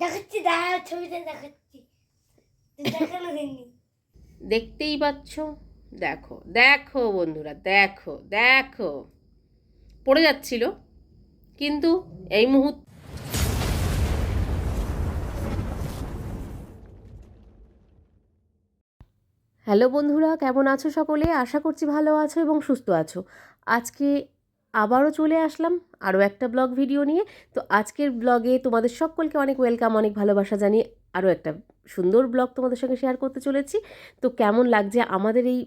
দেখাচ্ছি দেখা ছবিতে দেখাচ্ছি। দেখানো হয়নি দেখতেই পাচ্ছ? দেখো দেখো বন্ধুরা, দেখো দেখো। পড়ে যাচ্ছিল, কিন্তু এই মুহূর্তে হ্যালো বন্ধুরা, কেমন আছো সকলে? আশা করছি ভালো আছো এবং সুস্থ আছো। আজকে আবারও চলে আসলাম আরও একটা ব্লগ ভিডিও নিয়ে। তো আজকের ব্লগে তোমাদের সকলকে অনেক ওয়েলকাম অনেক ভালোবাসা জানিয়ে আরও একটা সুন্দর ব্লগ তোমাদের সঙ্গে শেয়ার করতে চলেছি। তো কেমন লাগছে আমাদের এই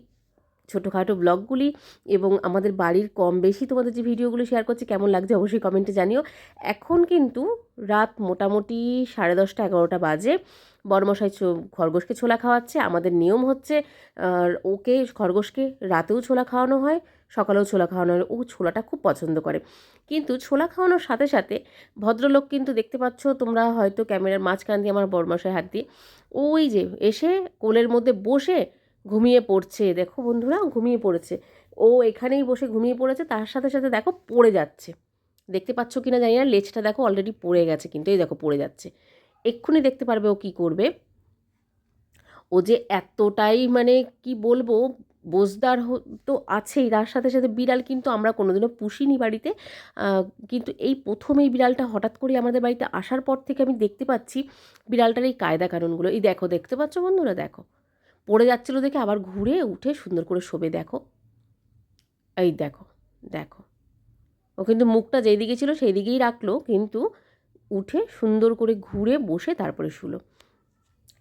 ছোটোখাটো ব্লগগুলি এবং আমাদের বাড়ির কম বেশি তোমাদের যে ভিডিওগুলো শেয়ার করছি, কেমন লাগছে অবশ্যই কমেন্টে জানিও। এখন কিন্তু রাত মোটামুটি সাড়ে দশটা এগারোটা বাজে। বড়মশাই ছো- খরগোশকে ছোলা খাওয়াচ্ছে। আমাদের নিয়ম হচ্ছে ওকে খরগোশকে রাতেও ছোলা খাওয়ানো হয়, সকালেও ছোলা খাওয়ানো হয়। ও ছোলাটা খুব পছন্দ করে। কিন্তু ছোলা খাওয়ানোর সাথে সাথে ভদ্রলোক কিন্তু দেখতে পাচ্ছ, তোমরা হয়তো ক্যামেরার মাঝখান দিয়ে আমার বড়মশাই হাত দিয়ে, ওই যে এসে কোলের মধ্যে বসে ঘুমিয়ে পড়ছে। দেখো বন্ধুরা, ঘুমিয়ে পড়েছে। ও এখানেই বসে ঘুমিয়ে পড়েছে, তার সাথে সাথে দেখো পড়ে যাচ্ছে। দেখতে পাচ্ছ কি না জানি না, লেজটা দেখো অলরেডি পড়ে গেছে, কিন্তু এই দেখো পড়ে যাচ্ছে। এক্ষুনি দেখতে পারবে ও কি করবে। ও যে এতটাই মানে কি বলব বোজদার হ- তো আছেই। তার সাথে সাথে বিড়াল কিন্তু আমরা কোনোদিনও পুষিনি বাড়িতে। কিন্তু এই প্রথম এই বিড়ালটা হঠাৎ করে আমাদের বাড়িতে আসার পর থেকে আমি দেখতে পাচ্ছি বিড়ালটার এই কায়দা কানুনগুলো। এই দেখো, দেখতে পাচ্ছ বন্ধুরা, দেখো। পড়ে যাচ্ছিল দেখে আবার ঘুরে উঠে সুন্দর করে শোবে, দেখো। এই দেখো দেখো। ও কিন্তু মুখটা যেই দিকে ছিল সেই দিকেই রাখল, কিন্তু উঠে সুন্দর করে ঘুরে বসে তারপরে শুলো।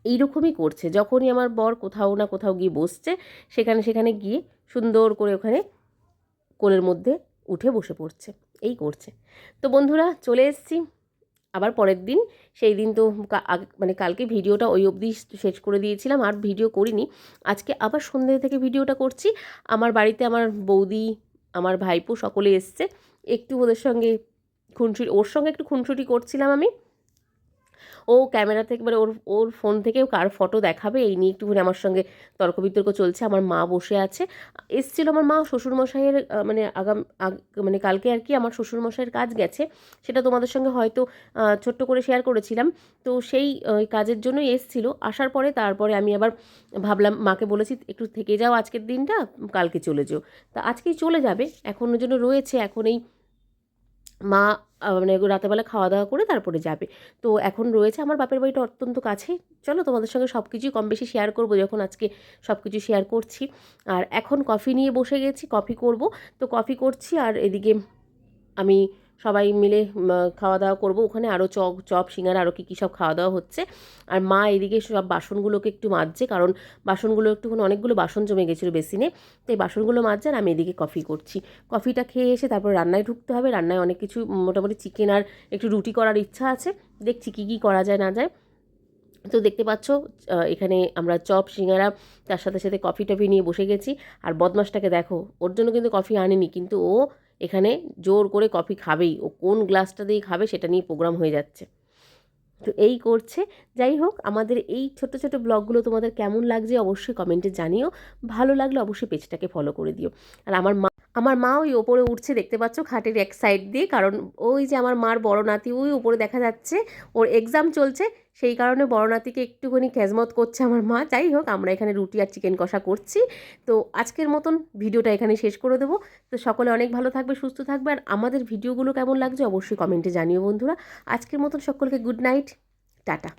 এইরকমই করছে, যখনই আমার বর কোথাও না কোথাও গিয়ে বসছে, সেখানে সেখানে গিয়ে সুন্দর করে ওখানে কোলের মধ্যে উঠে বসে পড়ছে। এই করছে। তো বন্ধুরা, চলে এসেছি। আবার পরের দিন, সেই দিন তো মানে কালকে ভিডিওটা ওই অবধি শেষ করে দিয়েছিলাম, আর ভিডিও করিনি। আজকে আবার সন্ধে থেকে ভিডিওটা করছি। আমার বাড়িতে আমার বৌদি, আমার ভাইপো সকলে এসছে। একটু ওদের সঙ্গে খুনসুটি, ওর সঙ্গে একটু খুনসুটি করছিলাম আমি। ও ক্যামেরা থেকে মানে ওর ওর ফোন থেকেও কার ফটো দেখাবে, এই নিয়ে একটুখানি আমার সঙ্গে তর্ক বিতর্ক চলছে, আমার মা বসে আছে। এসছিল আমার মা শ্বশুরমশাইয়ের মানে আগাম, আগ- মানে কালকে আর কি আমার শ্বশুরমশাইয়ের কাজ গেছে, সেটা তোমাদের সঙ্গে হয়তো ছোট্ট করে শেয়ার করেছিলাম। তো সেই কাজের জন্যই এসছিল। আসার পরে তারপরে আমি আবার ভাবলাম, মাকে বলেছি, একটু থেকে যাও আজকের দিনটা, কালকে চলে যেও। তা আজকেই চলে যাবে, এখন ওর জন্য রয়েছে, এখন এই মা মানে রাতেবেলা খাওয়া দাওয়া করে তারপরে যাবে। তো এখন রয়েছে আমার বাপের বাড়িটা অত্যন্ত কাছে চলো তোমাদের সঙ্গে সব কিছুই কম বেশি শেয়ার করব, যখন আজকে সব কিছু শেয়ার করছি। আর এখন কফি নিয়ে বসে গেছি কফি করব। তো কফি করছি আর এদিকে আমি সবাই মিলে খাওয়া দাওয়া করব। ওখানে আরও চপ চপ, সিঙ্গারা আরও কী কী সব খাওয়া দাওয়া হচ্ছে। আর মা এদিকে সব বাসনগুলোকে একটু মাজছে, কারণ বাসনগুলো একটুখানি, অনেকগুলো বাসন জমে গেছিল বেসিনে। তো এই বাসনগুলো মাজছে আর আমি এদিকে কফি করছি। কফিটা খেয়ে এসে তারপর রান্নায় ঢুকতে হবে। রান্নায় অনেক কিছু মোটামুটি চিকেন আর একটু রুটি করার ইচ্ছা আছে। দেখছি কী কী করা যায়, না যায়। তো দেখতে পাচ্ছ এখানে আমরা চপ, সিঙ্গারা, তার সাথে সাথে কফি টফি নিয়ে বসে গেছি। আর বদমাসটাকে দেখো, ওর জন্য কিন্তু কফি আনেনি, কিন্তু ও এখানে জোর করে কফি খাবেই। ও কোন গ্লাসটা দিয়ে খাবে সেটা নিয়ে প্রোগ্রাম হয়ে যাচ্ছে। তো এই করছে। যাই হোক, আমাদের এই ছোট ছোট ব্লগগুলো তোমাদের কেমন লাগছে অবশ্যই কমেন্টে জানিও। ভালো লাগলে অবশ্যই পেজটাকে ফলো করে দিও। আর আমার মা আমার মা ওই ওপরে উঠছে, দেখতে পাচ্ছ খাটের এক সাইড দিয়ে, কারণ ওই যে আমার মার বড় নাতি, ওই উপরে দেখা যাচ্ছে ওর এক্সাম চলছে, সেই কারণে বড় নাতিকে একটুখানি খেজমত করছে আমার মা। যাই হোক, আমরা এখানে রুটি আর চিকেন কষা করছি। তো আজকের মতন ভিডিওটা এখানে শেষ করে দেবো। তো সকলে অনেক ভালো থাকবে, সুস্থ থাকবে, আর আমাদের ভিডিওগুলো কেমন লাগছে অবশ্যই কমেন্টে জানিও বন্ধুরা। আজকের মতন সকলকে গুড নাইট টাটা।